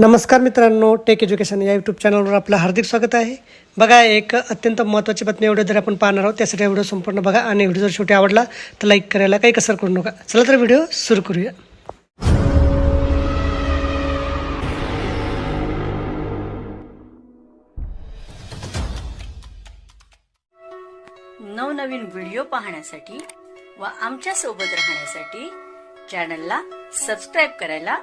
नमस्कार मित्रांनो take education या यूट्यूब चॅनलवर आपलं हार्दिक स्वागत आहे. बघा एक अत्यंत महत्त्वाची बातमी एवढं जर आपण पाहणार आहोत त्यासाठी व्हिडिओ संपूर्ण बघा आणि व्हिडिओ जर शेवटी आवडला तर लाईक करायला काही कसर करू नका. चला तर व्हिडिओ सुरू करूया. नवनवीन व्हिडिओ पाहण्यासाठी व आमच्यासोबत राहण्यासाठी चॅनलला सबस्क्राईब करायला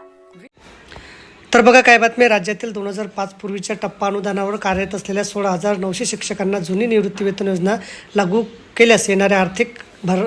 तर बघा काय बातमी राज्यातील दोन हजार पाच पूर्वीच्या टप्पा अनुदानावर कार्यरत असलेल्या सोळा हजार नऊशे शिक्षकांना जुनी निवृत्तीवेतन योजना लागू केल्यास येणाऱ्या आर्थिक भर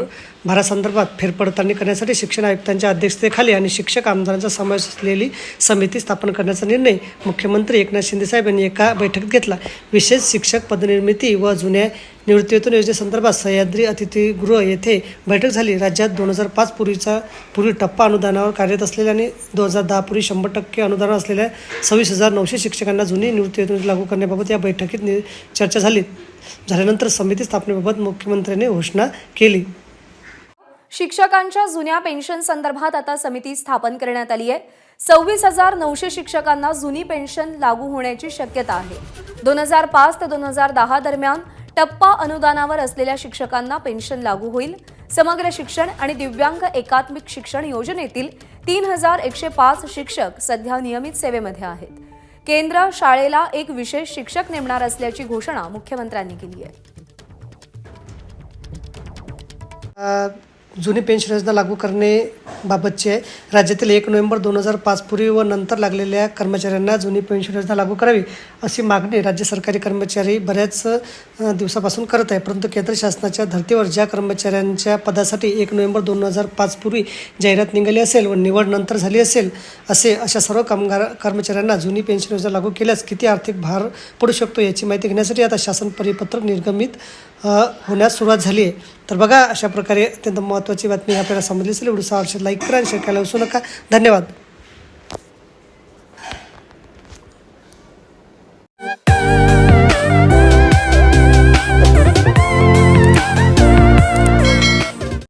भारासंदर्भात फेरपडताळणी करण्यासाठी शिक्षण आयुक्तांच्या अध्यक्षतेखाली आणि शिक्षक आमदारांचा समावेश असलेली समिती स्थापन करण्याचा निर्णय मुख्यमंत्री एकनाथ शिंदेसाहेब यांनी एका बैठकीत घेतला. विशेष शिक्षक पदनिर्मिती व जुन्या निवृत्तीवेतन योजनेसंदर्भात सह्याद्री अतिथीगृह येथे बैठक झाली. राज्यात दोन हजार पाच पूर्वीचा पूर्वी टप्पा अनुदानावर कार्यरत असलेल्या आणि दोन हजार दहा पूर्वी शंभर टक्के अनुदान असलेल्या सव्वीस हजार नऊशे शिक्षकांना जुनी निवृत्तीवेतन लागू करण्याबाबत या बैठकीत नि- चर्चा झाली. झाल्यानंतर समिती स्थापनेबाबत मुख्यमंत्र्यांनी घोषणा केली. शिक्षकांच्या जुन्या पेन्शन संदर्भात आता समिती स्थापन करण्यात आली आहे. सव्वीस हजार नऊशे शिक्षकांना जुनी पेन्शन लागू होण्याची शक्यता आहे. दोन हजार पाच ते दोन हजार दहा दरम्यान टप्पा अनुदानावर असलेल्या शिक्षकांना पेन्शन लागू होईल. समग्र शिक्षण आणि दिव्यांग एकात्मिक शिक्षण योजनेतील तीन हजार एकशे पाच शिक्षक सध्या नियमित सेवेमध्ये आहेत. केंद्र शाळेला एक विशेष शिक्षक नेमणार असल्याची घोषणा मुख्यमंत्र्यांनी केली आहे. जुनी पेन्शन योजना लागू करणे बाबतचे आहे राज्यातील एक नोव्हेंबर दोन हजार पाच पूर्वी व नंतर लागलेल्या कर्मचाऱ्यांना जुनी पेन्शन योजना लागू करावी अशी मागणी राज्य सरकारी कर्मचारी बऱ्याच दिवसापासून करत आहे. परंतु केंद्र शासनाच्या धर्तीवर ज्या कर्मचाऱ्यांच्या पदासाठी एक नोव्हेंबर दोन हजार पाच पूर्वी जाहिरात निघाली असेल व निवड नंतर झाली असेल असे अशा सर्व कामगार कर्मचाऱ्यांना जुनी पेन्शन योजना लागू केल्यास किती आर्थिक भार पडू शकतो याची माहिती घेण्यासाठी आता शासन परिपत्रक निर्गमित होण्यास सुरुवात झाली आहे. तर बघा अशा प्रकारे अत्यंत महत्त्वाची बातमी आपल्याला समजली असेल एवढं आवश्यक लाईक करा आणि शेअर करायला विसरू नका. धन्यवाद.